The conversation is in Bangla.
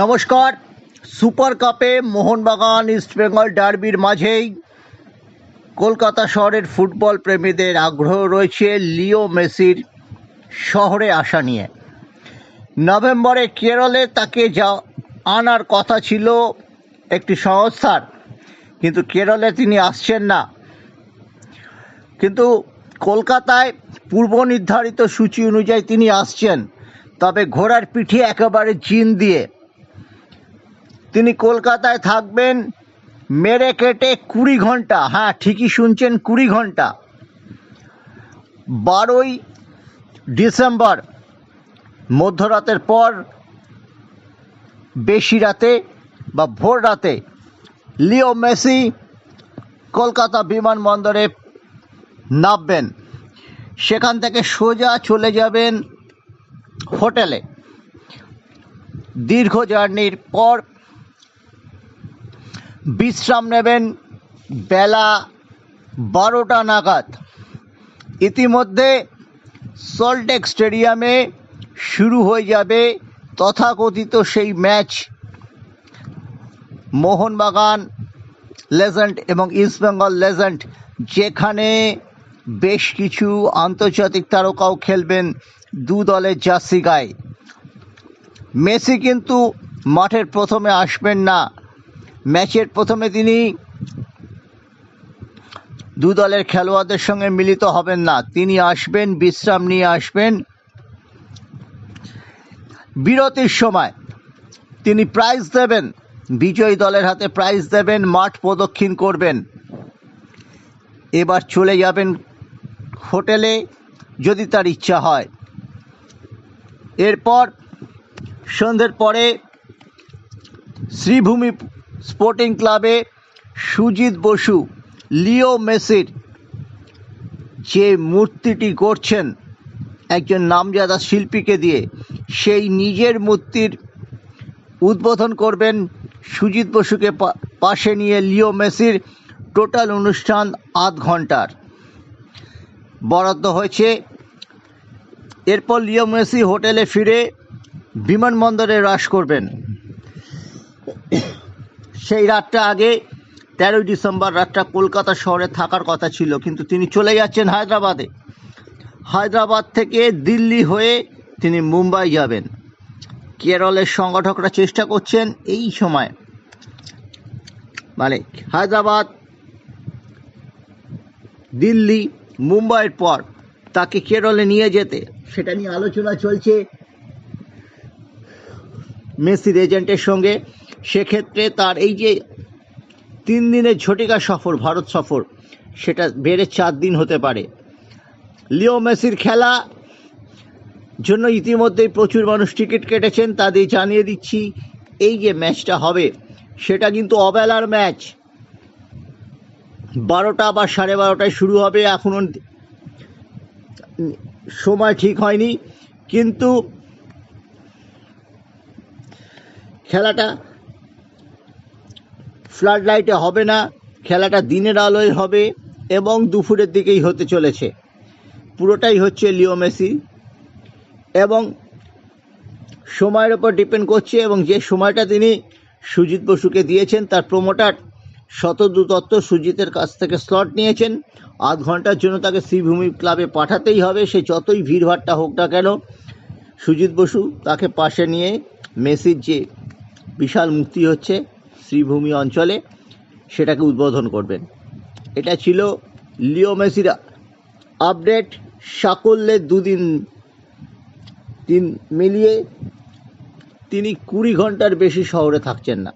নমস্কার। সুপার কাপে মোহনবাগান ইস্টবেঙ্গল ডার্বির মাঝেই কলকাতা শহরের ফুটবল প্রেমীদের আগ্রহ রয়েছে লিও মেসির শহরে আসা নিয়ে। নভেম্বরে কেরলে তাকে যা আনার কথা ছিল একটি সংস্থার, কিন্তু কেরলে তিনি আসছেন না। কিন্তু কলকাতায় পূর্ব নির্ধারিত সূচি অনুযায়ী তিনি আসছেন, তবে ঘোড়ার পিঠে একেবারে জিন দিয়ে তিনি কলকাতায় থাকবেন, মেরে কেটে কুড়ি ঘণ্টা হ্যাঁ ঠিকই শুনছেন, কুড়ি ঘণ্টা। বারোই ডিসেম্বর, মধ্যরাতের পর বেশি রাতে বা ভোর রাতে লিও মেসি কলকাতা বিমানবন্দরে নামবেন। সেখান থেকে সোজা চলে যাবেন হোটেলে। দীর্ঘ জার্নির পর বিশ্রাম নেবেন বেলা বারোটা নাগাদ। ইতিমধ্যে সল্টেক স্টেডিয়ামে শুরু হয়ে যাবে তথাকথিত সেই ম্যাচ। মোহনবাগান লেজেন্ড এবং ইস্টবেঙ্গল লেজেন্ড যেখানে বেশ কিছু আন্তর্জাতিক তারকাও খেলবেন দু দলের জার্সি গায়ে। মেসি কিন্তু মাঠের প্রথমে আসবেন না। ম্যাচের প্রথমে তিনি দু দলের খেলোয়াড়দের সঙ্গে মিলিত হবেন না। তিনি আসবেন, বিশ্রাম নিয়ে আসবেন। বিরতির সময় তিনি প্রাইজ দেবেন। বিজয়ী দলের হাতে প্রাইজ দেবেন, মাঠ প্রদক্ষিণ করবেন। এবার চলে যাবেন হোটেলে যদি তার ইচ্ছা হয়। এরপর সন্ধ্যের পরে শ্রীভূমি স্পোর্টিং ক্লাবে সুজিত বসু, লিও মেসির যে মূর্তিটি করছেন একজন নামজাদা শিল্পীকে দিয়ে, সেই নিজের মূর্তির উদ্বোধন করবেন সুজিত বসুকে পাশে নিয়ে লিও মেসির টোটাল অনুষ্ঠান আধ ঘণ্টার। বরাদ্দ হয়েছে। এরপর লিও মেসি হোটেলে ফিরে বিমানবন্দরে হ্রাস করবেন। সেই রাতটা আগে, তেরোই ডিসেম্বর রাতটা কলকাতা শহরে থাকার কথা ছিল, কিন্তু তিনি চলে যাচ্ছেন হায়দ্রাবাদে। হায়দ্রাবাদ থেকে দিল্লি হয়ে তিনি মুম্বাই যাবেন। কেরলের সংগঠকরা চেষ্টা করছেন এই সময়। মানে হায়দ্রাবাদ, দিল্লি, মুম্বাইয়ের পর তাকে কেরলে নিয়ে যেতে। সেটা নিয়ে আলোচনা চলছে মেসির এজেন্টের সঙ্গে। সেক্ষেত্রে তার এই যে তিন দিনের ঝটিকা সফর, ভারত সফর, সেটা বেড়ে চার দিন হতে পারে। লিও মেসির খেলা জন্য ইতিমধ্যেই প্রচুর মানুষ টিকিট কেটেছেন তাদের জানিয়ে দিচ্ছি, এই যে ম্যাচটা হবে, সেটা কিন্তু অবেলার ম্যাচ। বারোটা বা সাড়ে বারোটায় শুরু হবে এখনও সময় ঠিক হয়নি, কিন্তু খেলাটা ফ্লাড লাইটে হবে না, খেলাটা দিনের আলোয় হবে এবং দুপুরের দিকেই হতে চলেছে। পুরোটাই হচ্ছে লিও মেসি এবং সময়ের ওপর ডিপেন্ড করছে এবং যে সময়টা তিনি সুজিত বসুকে দিয়েছেন, তার প্রমোটার শতদু দত্ত সুজিতের কাছ থেকে স্লট নিয়েছেন। আধ ঘণ্টার জন্য তাকে শ্রীভূমি ক্লাবে পাঠাতেই হবে, সে যতই ভিড়ভাট্টা হোক না কেন, সুজিত বসু তাকে পাশে নিয়ে মেসির যে বিশাল মুক্তি হচ্ছে শ্রীভূমি অঞ্চলে সেটাকে উদ্বোধন করবেন। এটা ছিল লিও মেসির আপডেট। সাকল্যের দুদিন, তিন মিলিয়ে তিনি কুড়ি ঘণ্টার বেশি শহরে থাকছেন না।